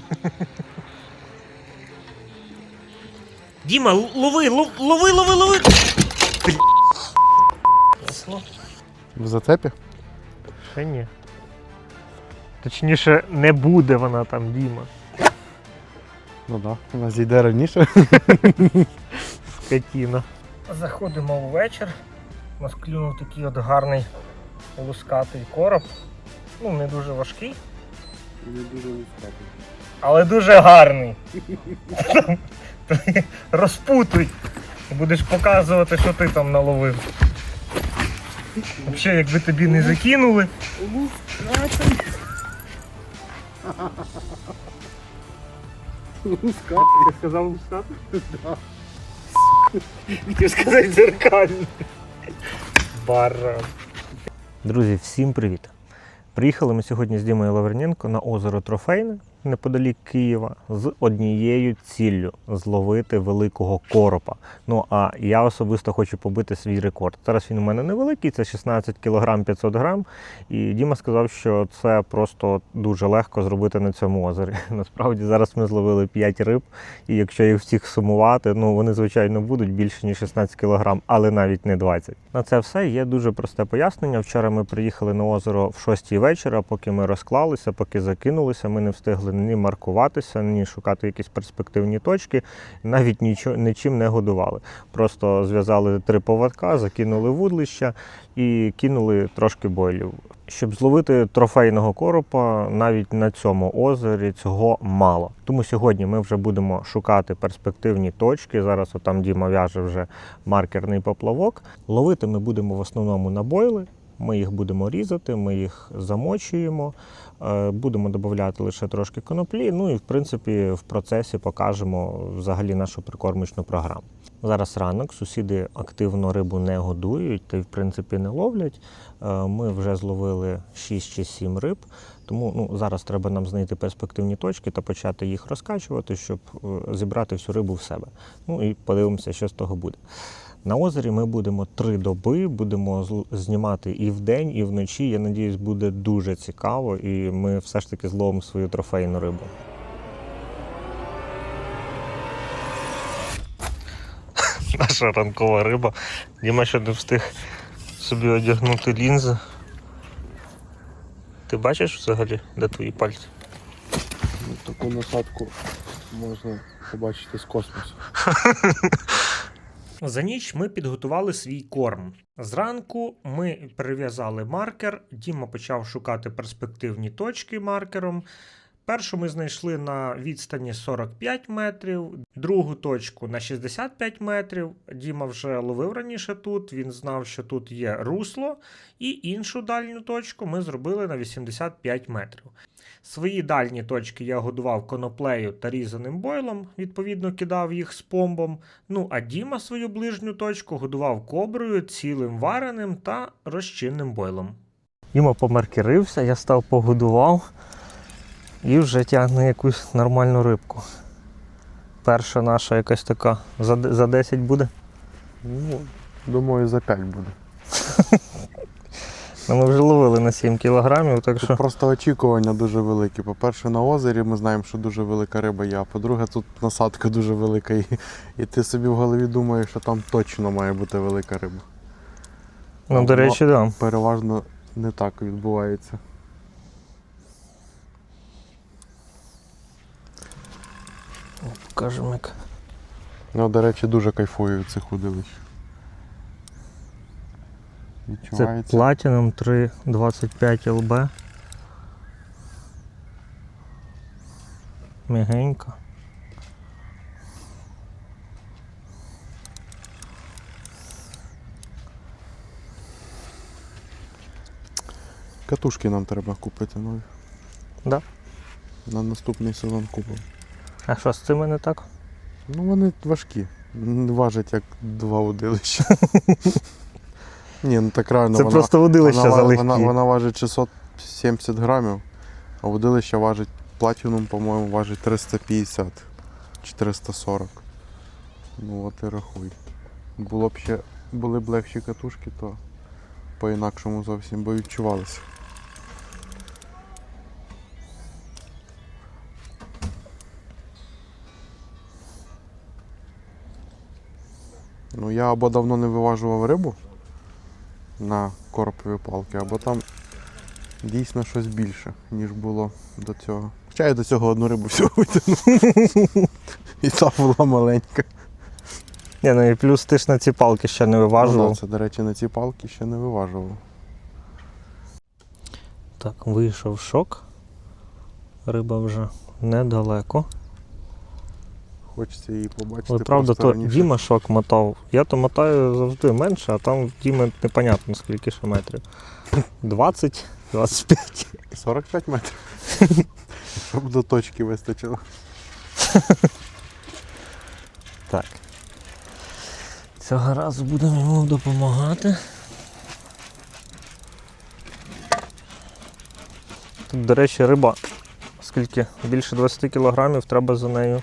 Діма, лови, лови, лови, лови! В зацепі? Ще ні. Точніше, не буде вона там, Діма. Ну так. Да. Вона зійде раніше. Скотіна. Заходимо ввечір. У нас клюнув такий от гарний лускатий короб. Ну, не дуже важкий, Не дуже вискакує. Але дуже гарний. Розпутуй. Будеш показувати, що ти там наловив. Взагалі, якби тобі не закинули. Лускатий. Ти сказав лускатий? Хотів сказати зеркальний. Баран. Друзі, всім привіт! Приїхали ми сьогодні з Дімою Лаврененко на озеро Трофейне неподалік Києва з однією ціллю зловити великого коропа. Ну а я особисто хочу побити свій рекорд. Зараз він у мене невеликий, це 16 кг 500 грам. І Діма сказав, що це просто дуже легко зробити на цьому озері. Насправді зараз ми зловили 5 риб, і якщо їх всіх сумувати, ну вони звичайно будуть більше ніж 16 кг, але навіть не 20. На це все є дуже просте пояснення. Вчора ми приїхали на озеро в 6 вечора, поки ми розклалися, поки закинулися, ми не встигли ні маркуватися, ні шукати якісь перспективні точки, навіть нічого нічим не годували. Просто зв'язали три поводка, закинули вудлища і кинули трошки бойлів. Щоб зловити трофейного коропа, навіть на цьому озері цього мало. Тому сьогодні ми вже будемо шукати перспективні точки. Зараз отам Діма в'яже вже маркерний поплавок. Ловити ми будемо в основному на бойли. Ми їх будемо різати, ми їх замочуємо, е, будемо додати лише трошки коноплі. Ну і в принципі в процесі покажемо взагалі нашу прикормочну програму. Зараз ранок, сусіди активно рибу не годують та й в принципі не ловлять. Е, Ми вже зловили 6 чи 7 риб, тому ну, зараз треба нам знайти перспективні точки та почати їх розкачувати, щоб е, зібрати всю рибу в себе. Ну і подивимося, що з того буде. На озері ми будемо три доби, будемо знімати і вдень, і вночі. Я надіюсь, буде дуже цікаво, і ми все ж таки зловимо свою трофейну рибу. Наша ранкова риба. Діма ще не встиг собі одягнути лінзи. Ти бачиш взагалі, де твої пальці? Таку насадку можна побачити з космосу. За ніч ми підготували свій корм. Зранку ми прив'язали маркер. Діма почав шукати перспективні точки маркером. Першу ми знайшли на відстані 45 метрів, другу точку на 65 метрів. Діма вже ловив раніше тут. Він знав, що тут є русло, і іншу дальню точку ми зробили на 85 метрів. Свої дальні точки я годував коноплею та різаним бойлом, відповідно кидав їх з помбом. Ну а Діма свою ближню точку годував коброю, цілим вареним та розчинним бойлом. Діма помаркерився, я став погодував і вже тягне якусь нормальну рибку. Перша наша якась така за, за 10 буде. Ну, думаю, за 5 буде. Ну, ми вже ловили на 7 кілограмів, так що. Тут просто очікування дуже великі. По-перше, на озері ми знаємо, що дуже велика риба є, а по-друге, тут насадка дуже велика. І, і ти собі в голові думаєш, що там точно має бути велика риба. Ну, до речі, так. Да. Переважно не так відбувається. Покажемо як. Ну, до речі, дуже кайфую від цих удилищ. Це Відчувається. Platinum 325 LB. Мягенько. Катушки нам треба купити нові. Да. На наступний сезон купимо. А що з цими не так? Ну вони важкі. Важать як два удилища. Ні, ну так реально. Це вона, просто водилище вона, залегкі. вона, вона важить 670 грамів, а водилище важить платінум, по-моєму, важить 350 440. Ну от і рахуй. Було б ще, були б легші катушки, то по-інакшому зовсім би відчувалося. Ну я або давно не виважував рибу на коропові палки, або там дійсно щось більше, ніж було до цього. Хоча я до цього одну рибу всього витягнув. І та була маленька. Ні, ну і плюс ти ж на ці палки ще не Ну, виважував. да, це, до речі, на ці палки ще не виважував. Так, вийшов шок. Риба вже недалеко. Хочеться її побачити. Але правда, то раніше. Діма шок мотав. Я то мотаю завжди менше, а там в Діми непонятно скільки ще метрів. 20, 25. 45 метрів. Щоб до точки вистачило. Так. Цього разу будемо йому допомагати. Тут, до речі, риба. Скільки? Більше 20 кілограмів треба за нею.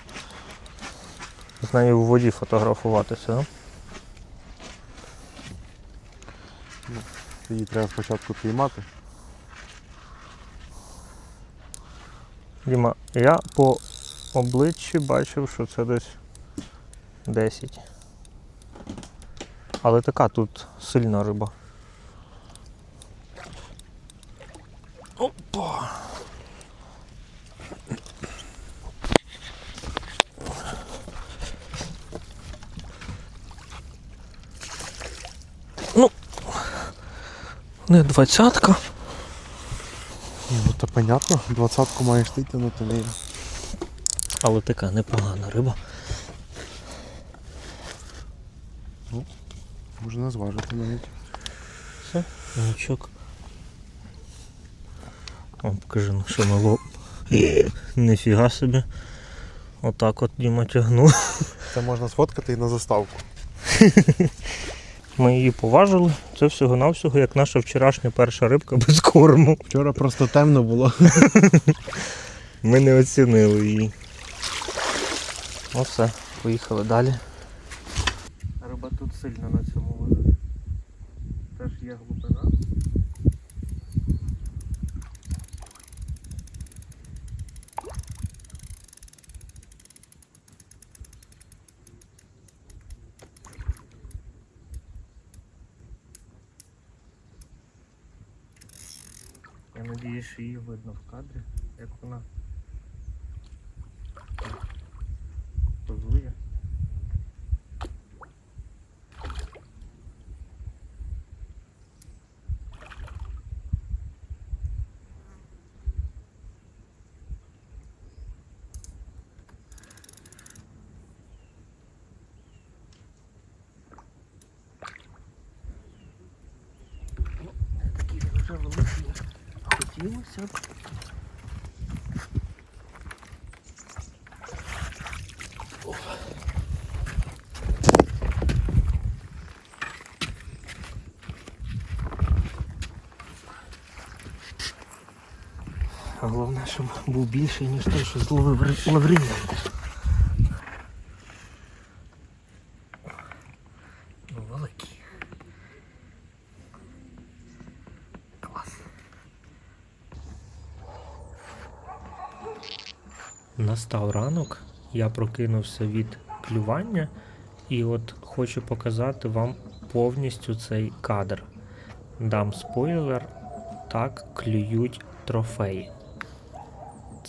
З нею в воді фотографуватися. а? Її треба спочатку піймати. Діма, я по обличчі бачив, що це десь 10. Але така тут сильна риба. Опа! Не двадцятка. Ні, ну то понятно, двадцятку маєш ти тягнути не. Але така непогана риба. Ну, Можна зважити навіть. Все, гачок. О, покажи, ну що мало. Нифіга собі. Отак от Діма тягнув. Це можна сфоткати і на заставку. Ми її поважили. Це всього-навсього, як наша вчорашня перша рибка без корму. Вчора просто темно було. Ми не оцінили її. Ну все, поїхали далі. Риба тут сильно на цьому озері. Теж є глибина. Я надіюсь, що її видно в кадрі, як вона позує. Такий він вже великий, як хотілося б. А головне, щоб був більший, ніж той, що зловив Ри- Ну, великий. Настав ранок, я прокинувся від клювання і от хочу показати вам повністю цей кадр. Дам спойлер, так клюють трофеї.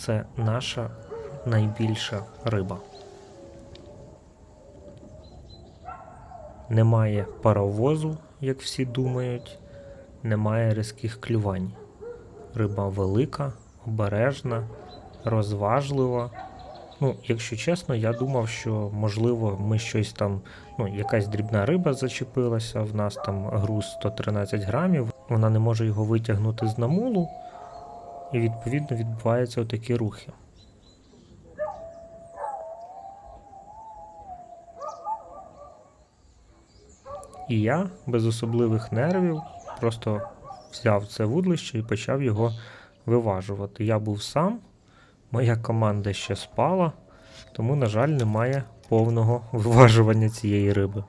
Це наша найбільша риба. Немає паровозу, як всі думають, немає різких клювань. Риба велика, обережна, розважлива. Ну, якщо чесно, я думав, що можливо ми щось там, ну, якась дрібна риба зачепилася, в нас там груз 113 грамів, вона не може його витягнути з намулу, і відповідно відбуваються отакі рухи. І я без особливих нервів просто взяв це вудлище і почав його виважувати. Я був сам, моя команда ще спала, тому, на жаль, немає повного виважування цієї риби.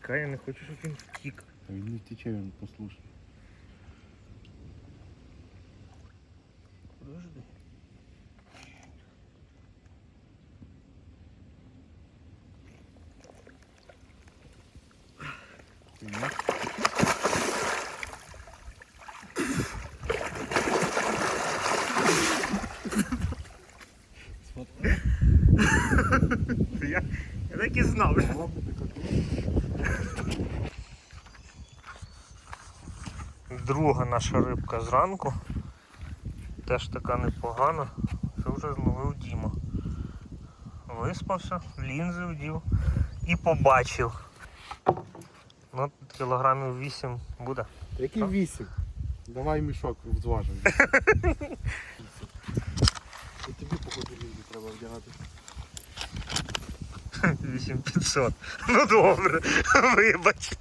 Чекай, я не хочу, щоб він втік. Та він не втіче, він послушний. Подожди. Я, я так і знав. Наша рибка зранку. Теж така непогана. Це вже зловив Діма. Виспався, лінзи вдів і побачив. Ну, кілограмів 8 буде. Який Що? вісім? Давай мішок взважимо. І тобі походу лінзи треба вдягати. 8500. Ну добре, вибач.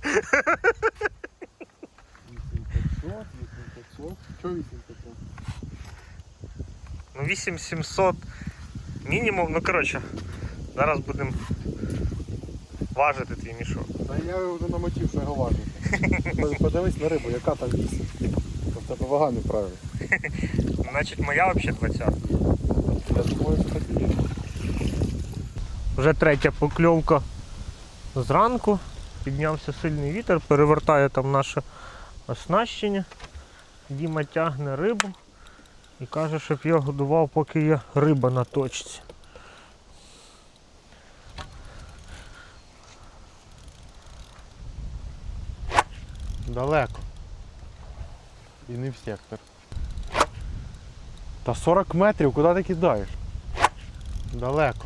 8500, 8500. Чого 8500? Ну 8700 мінімум. Ну коротше, зараз будемо важити твій мішок. Та я вже намотів, що його важити. Подивись на рибу, яка там вісім. То в тебе вага неправильна. Значить моя взагалі 20. Я думаю, що так і є. Вже третя покльовка зранку. Піднявся сильний вітер, перевертає там наше оснащення. Діма тягне рибу і каже, щоб я годував, поки є риба на точці. Далеко. І не в сектор. Та 40 метрів, куди ти кидаєш? Далеко.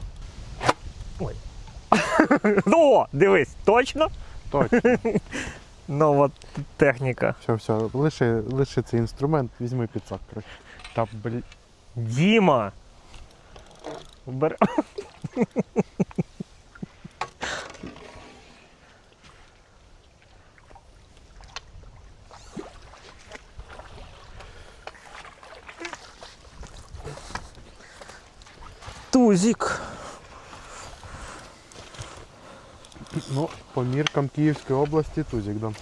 О, дивись, точно Точно. нова техніка. Все, все, лиши, лиши цей інструмент, візьми підсак, коротше. Та блі. Діма! Бер... Тузик. Ну, по міркам Київської області тузик дам.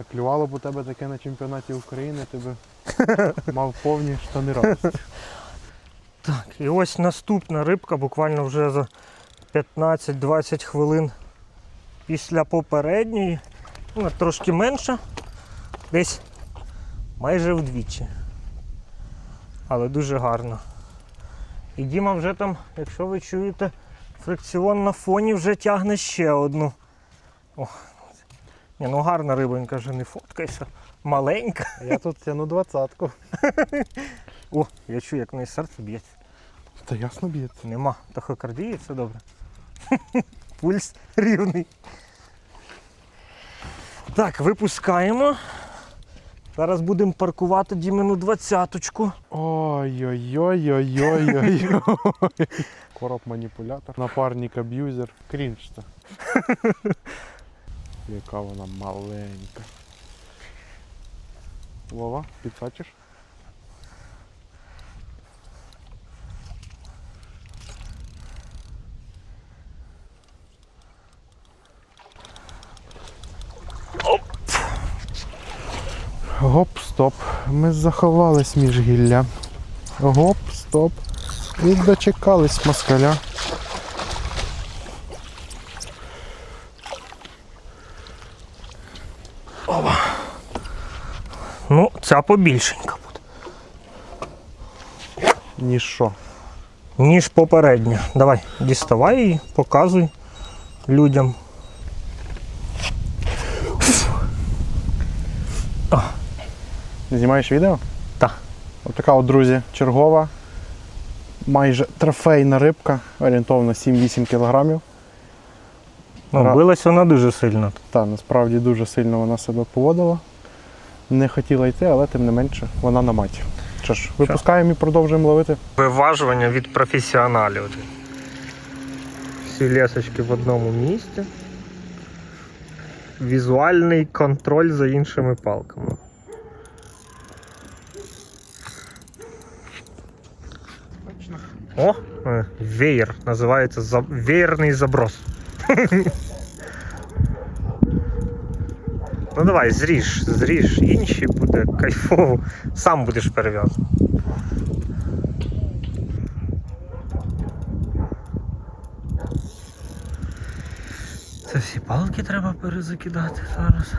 А клювало б у тебе таке на чемпіонаті України, ти би мав повні штани радості. Так, і ось наступна рибка, буквально вже за 15-20 хвилин після попередньої. Вона трошки менша, десь майже вдвічі. Але дуже гарно. І Діма вже там, якщо ви чуєте, фрикціон на фоні вже тягне ще одну. О, ні, ну гарна рибонька вже не фоткайся. Маленька. Я тут тяну двадцятку. О, я чую, як в неї серце б'ється. Та ясно б'ється. Нема тахокардії, все добре. Пульс рівний. Так, випускаємо. Зараз будемо паркувати Дімину двадцяточку. Ой-ой-ой-ой-ой-ой. Короб маніпулятор. Напарник аб'юзер. Крінж це. Яка вона маленька. Вова, підсачиш? Гоп, стоп. Ми заховались між гілля. Гоп, стоп. І дочекались москаля. Опа. Ну, ця побільшенька буде. Ніж що? Ніж попередня. Давай, діставай її, показуй людям. Знімаєш відео? Так. Ось така от, друзі, чергова. Майже трофейна рибка, орієнтовно 7-8 кілограмів. Ну, Ра- вона дуже сильно. Та насправді дуже сильно вона себе поводила. Не хотіла йти, але тим не менше вона на маті. Що ж, випускаємо і продовжуємо ловити. Виважування від професіоналів. Всі лесочки в одному місці. Візуальний контроль за іншими палками. О, е, веєр. Називається за... веєрний заброс. ну давай, зріж, зріж інші, буде кайфово. Сам будеш перев'язувати. Це всі палки треба перезакидати зараз.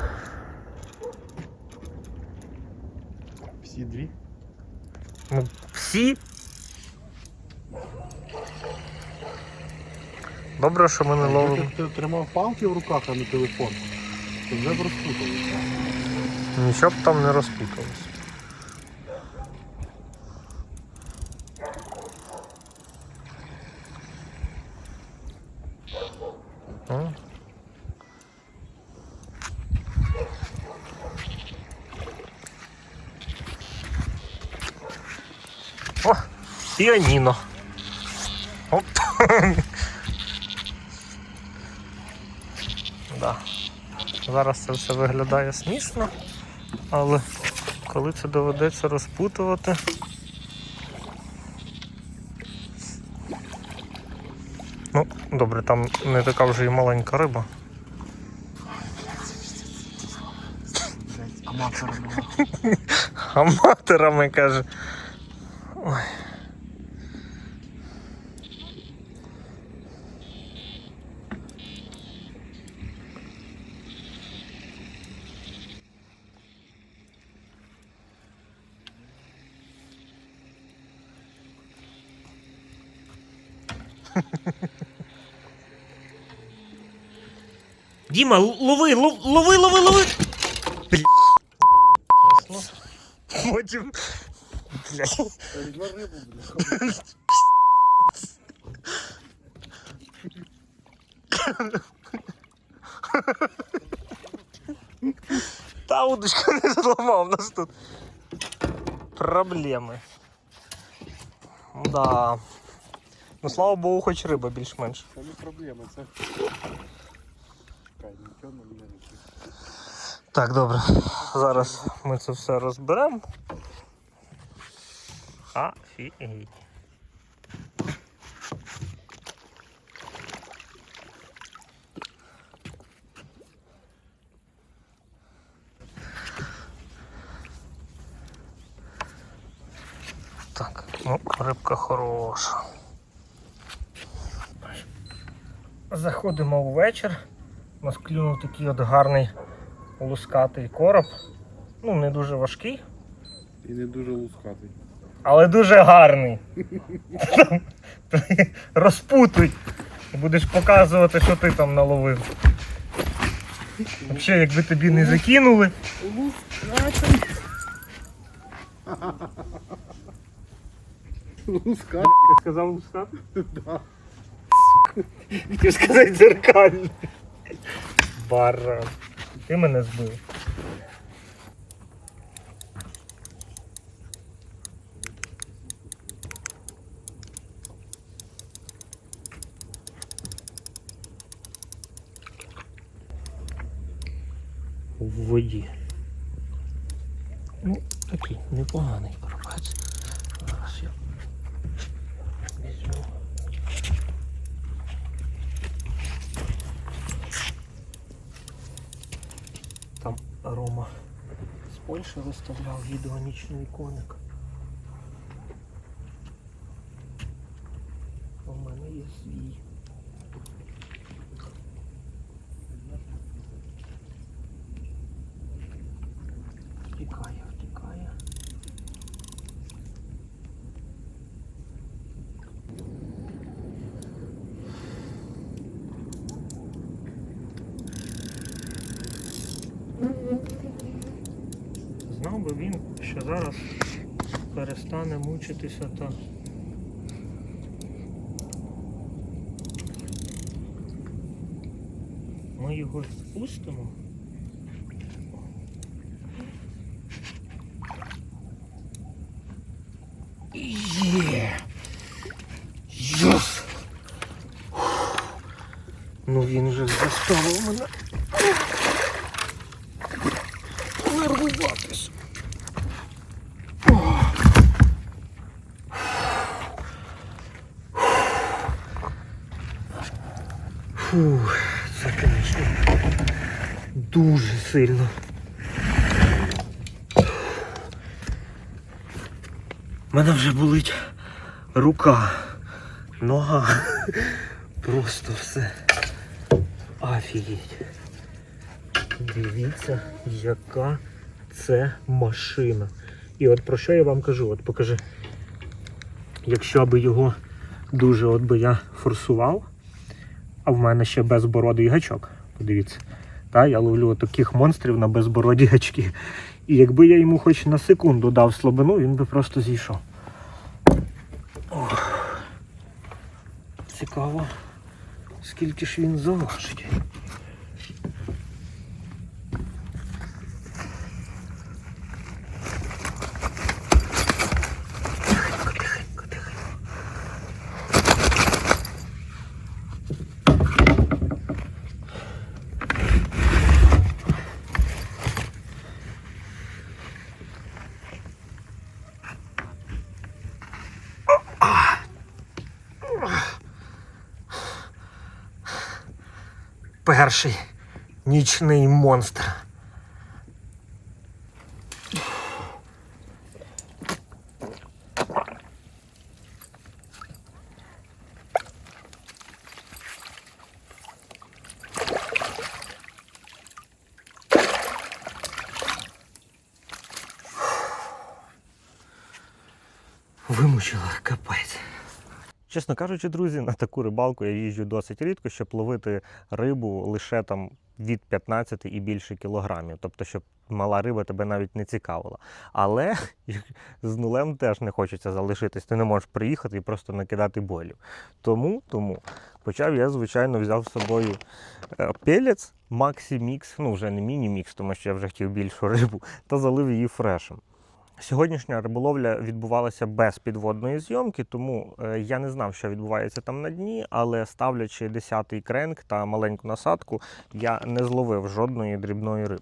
Всі дві. Ну, всі. Добре, що ми не ловимо. Ти тримав палки в руках, а не телефон. То вже б розпуталися. Нічого б там не розпуталось. О. О, піаніно. Оп. да. Зараз це все виглядає смішно, але коли це доведеться розпутувати. Ну, добре, там не така вже і маленька риба. Аматорами. Аматорами каже. Ой. Діма, л- лови, лови, лови, лови! Бля. Потім. Блядь. Рибу, блядь. Та удочку не зламав нас тут. Проблеми. Да. Ну слава Богу, хоч риба більш-менш. Це не проблема, це. Чекай, нічого не вирішить. Так, добре. Зараз ми це все розберемо. Афігеть. Так, ну, рибка хороша. Заходимо у вечір. У нас клюнув такий от гарний лускатий короб. Ну, не дуже важкий, І не дуже лускатий. але дуже гарний. Розпутуй. Будеш показувати, що ти там наловив. Взагалі, якби тобі не закинули. Лускатий. Лускатий. Я сказав лускатий? Хотів сказати зеркальний. Баран. Ти мене збив. В воді. Ну, такий непоганий коробець. Зараз я візьму. Там Рома з Польщі виставляв відео нічний коник. У мене є свій. Втікає, втікає. Знав би він, що зараз перестане мучитися та. Ми його спустимо. Є! Йос! Ну він же заставив мене дуже сильно. У мене вже болить рука, нога. Просто все. Офігеть. Дивіться, яка це машина. І от про що я вам кажу? От покажи. Якщо би його дуже от би я форсував, а в мене ще безбородий гачок. Подивіться. Та, я ловлю таких монстрів на безбороді гачки. І якби я йому хоч на секунду дав слабину, він би просто зійшов. Ох. Цікаво, скільки ж він заважить. Перший нічний монстр. Вимучила капець. Чесно кажучи, друзі, на таку рибалку я їжджу досить рідко, щоб ловити рибу лише там від 15 і більше кілограмів. Тобто, щоб мала риба тебе навіть не цікавила. Але з нулем теж не хочеться залишитись. Ти не можеш приїхати і просто накидати болю. Тому, тому почав я, звичайно, взяв з собою е, пелець Mix, ну вже не міні-мікс, тому що я вже хотів більшу рибу, та залив її фрешем. Сьогоднішня риболовля відбувалася без підводної зйомки, тому е, я не знав, що відбувається там на дні, але ставлячи 10-й кренк та маленьку насадку, я не зловив жодної дрібної риби.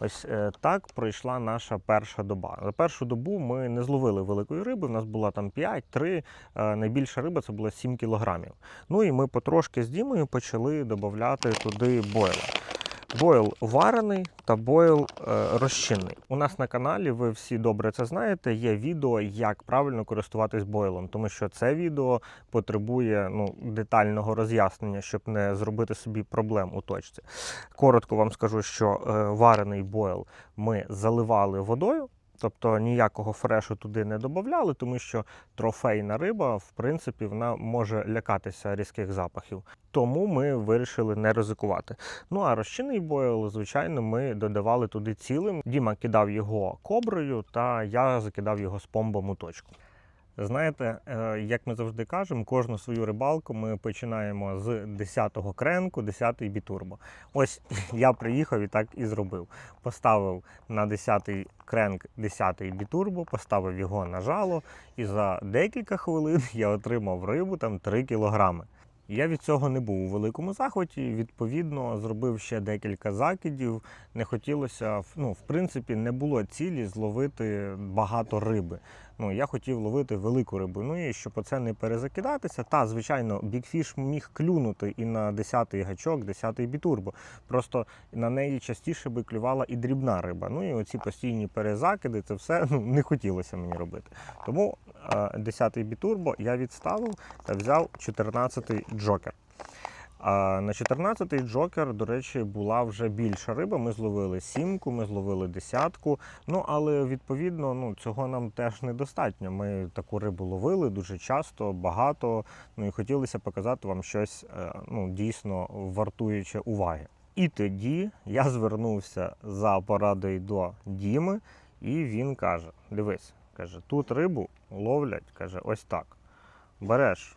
Ось е, так пройшла наша перша доба. За першу добу ми не зловили великої риби. У нас була там 5-3, е, найбільша риба це було 7 кілограмів. Ну і ми потрошки з Дімою почали додати туди бойла. Бойл варений та бойл е, розчинний. У нас на каналі, ви всі добре це знаєте, є відео, як правильно користуватись бойлом, тому що це відео потребує ну, детального роз'яснення, щоб не зробити собі проблем у точці. Коротко вам скажу, що е, варений бойл ми заливали водою. Тобто ніякого фрешу туди не додавали, тому що трофейна риба, в принципі, вона може лякатися різких запахів. Тому ми вирішили не ризикувати. Ну а розчинний бойл, звичайно, ми додавали туди цілим. Діма кидав його коброю, та я закидав його з помбом у точку. Знаєте, е, як ми завжди кажемо, кожну свою рибалку ми починаємо з 10-го кренку, 10-й бітурбо. Ось я приїхав і так і зробив. Поставив на 10-й кренк 10-й бітурбо, поставив його на жало, і за декілька хвилин я отримав рибу там 3 кілограми. Я від цього не був у великому захваті. Відповідно, зробив ще декілька закидів. Не хотілося, ну, в принципі, не було цілі зловити багато риби. Ну, я хотів ловити велику рибу. Ну і щоб оце не перезакидатися. Та, звичайно, бікфіш міг клюнути і на 10-й гачок, 10-й бітурбо. Просто на неї частіше би клювала і дрібна риба. Ну і оці постійні перезакиди, це все ну, не хотілося мені робити. Тому 10-й бітурбо я відставив та взяв 14-й джокер. А на 14-й джокер, до речі, була вже більша риба. Ми зловили сімку, ми зловили десятку. Ну але відповідно ну, цього нам теж недостатньо. Ми таку рибу ловили дуже часто, багато. Ну і хотілося показати вам щось е, ну, дійсно вартуюче уваги. І тоді я звернувся за порадою до Діми, і він каже: Дивись, каже, тут рибу ловлять, каже, ось так. Береш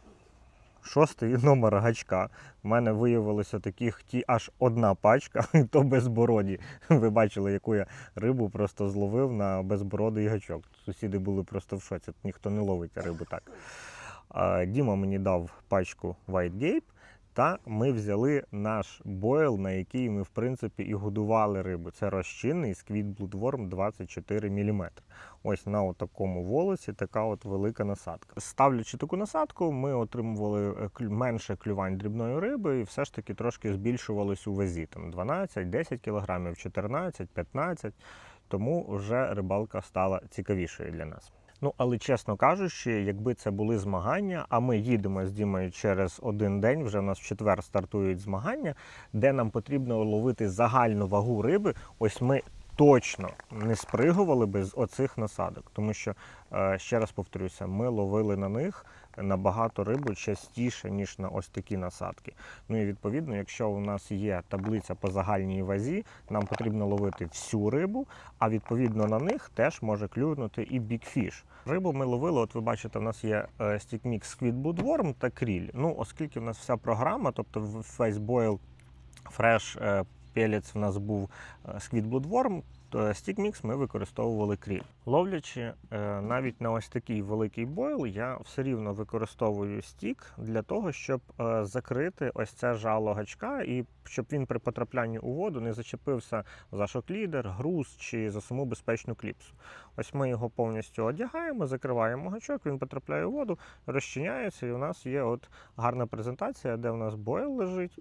шостий номер гачка. У мене виявилося таких ті аж одна пачка, і то безбороді. Ви бачили, яку я рибу просто зловив на безбородий гачок. Сусіди були просто в шоці. Ніхто не ловить рибу так. Діма мені дав пачку White Gape Та ми взяли наш бойл, на який ми в принципі і годували рибу. Це розчинний Squid Bloodworm 24 мм. Ось на такому волосі така от велика насадка. Ставлячи таку насадку, ми отримували е, менше клювань дрібної риби і все ж таки трошки збільшувались у вазі. Там 12, 10 кг, 14, 15. Тому вже рибалка стала цікавішою для нас. Ну, але чесно кажучи, якби це були змагання, а ми їдемо з Дімою через один день, вже в нас в четвер стартують змагання, де нам потрібно ловити загальну вагу риби, ось ми точно не спригували би з оцих насадок. Тому що, е, ще раз повторюся, ми ловили на них набагато рибу частіше, ніж на ось такі насадки. Ну і відповідно, якщо у нас є таблиця по загальній вазі, нам потрібно ловити всю рибу, а відповідно на них теж може клюнути і бікфіш. Рибу ми ловили, от ви бачите, у нас є е, Stick Squid та кріль. Ну, оскільки в нас вся програма, тобто в Faceboil Е, в нас був е, Squid то Mix ми використовували кріль. Ловлячи е, навіть на ось такий великий бойл, я все рівно використовую стік для того, щоб е, закрити ось це жало гачка, і щоб він при потраплянні у воду не зачепився за шоклідер, груз чи за саму безпечну кліпсу. Ось ми його повністю одягаємо, закриваємо гачок, він потрапляє у воду, розчиняється, і у нас є от гарна презентація, де у нас бойл лежить.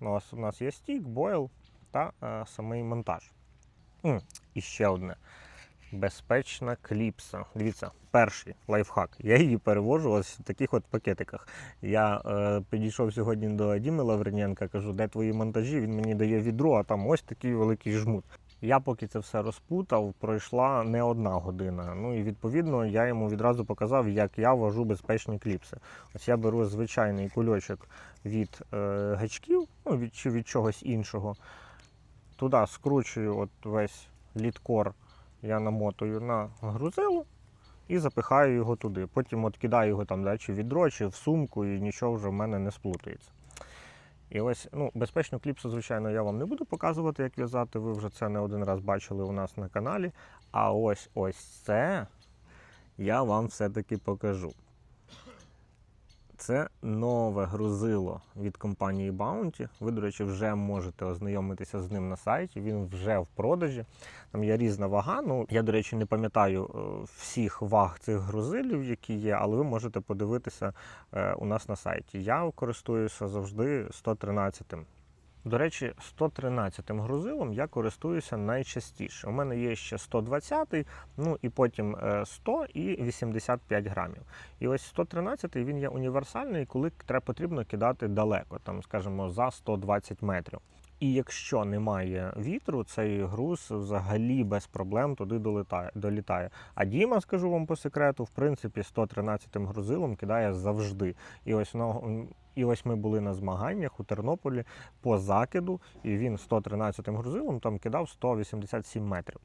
Ну, у нас є стік, бойл та е, самий монтаж. М, І ще одне. Безпечна кліпса. Дивіться, перший лайфхак. Я її перевожу ось в таких от пакетиках. Я е, підійшов сьогодні до Діми Лавриненка, кажу, де твої монтажі? Він мені дає відро, а там ось такий великий жмут. Я поки це все розпутав, пройшла не одна година. Ну і відповідно я йому відразу показав, як я вожу безпечні кліпси. Ось я беру звичайний кульочок від е, гачків, ну від чи від чогось іншого. Туди скручую от весь літкор, я намотую на грузило і запихаю його туди. Потім от кидаю його там, да, чи відро, чи в сумку, і нічого вже в мене не сплутається. І ось ну, безпечну кліпсу, звичайно, я вам не буду показувати, як в'язати. Ви вже це не один раз бачили у нас на каналі. А ось ось це я вам все-таки покажу. Це нове грузило від компанії Bounty. Ви, до речі, вже можете ознайомитися з ним на сайті. Він вже в продажі. Там є різна вага. Ну, я, до речі, не пам'ятаю е, всіх ваг цих грузилів, які є, але ви можете подивитися е, у нас на сайті. Я користуюся завжди 113-м. До речі, 113-м грузилом я користуюся найчастіше. У мене є ще 120-й, ну і потім е, 100 і 85 грамів. І ось 113-й він є універсальний, коли треба потрібно кидати далеко, там, скажімо, за 120 метрів. І якщо немає вітру, цей груз взагалі без проблем туди долітає. долітає. А Діма, скажу вам по секрету, в принципі, 113-м грузилом кидає завжди. І ось і ось ми були на змаганнях у Тернополі по закиду, і він 113-м грузилом там кидав 187 метрів.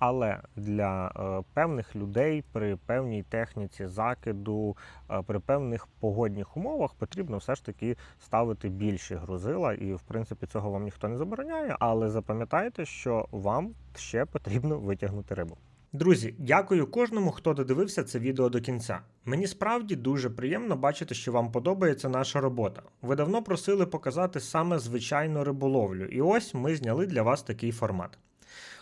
Але для е, певних людей при певній техніці закиду, е, при певних погодних умовах потрібно все ж таки ставити більші грузила, і в принципі цього вам ніхто не забороняє. Але запам'ятайте, що вам ще потрібно витягнути рибу. Друзі, дякую кожному, хто додивився це відео до кінця. Мені справді дуже приємно бачити, що вам подобається наша робота. Ви давно просили показати саме звичайну риболовлю, і ось ми зняли для вас такий формат.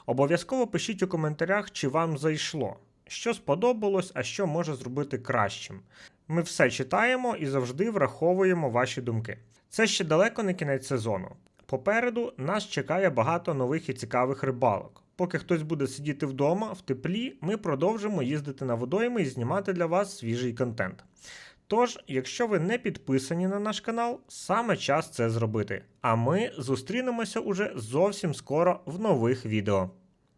Обов'язково пишіть у коментарях, чи вам зайшло, що сподобалось, а що може зробити кращим. Ми все читаємо і завжди враховуємо ваші думки. Це ще далеко не кінець сезону. Попереду нас чекає багато нових і цікавих рибалок. Поки хтось буде сидіти вдома в теплі, ми продовжимо їздити на водойми і знімати для вас свіжий контент. Тож, якщо ви не підписані на наш канал, саме час це зробити. А ми зустрінемося уже зовсім скоро в нових відео.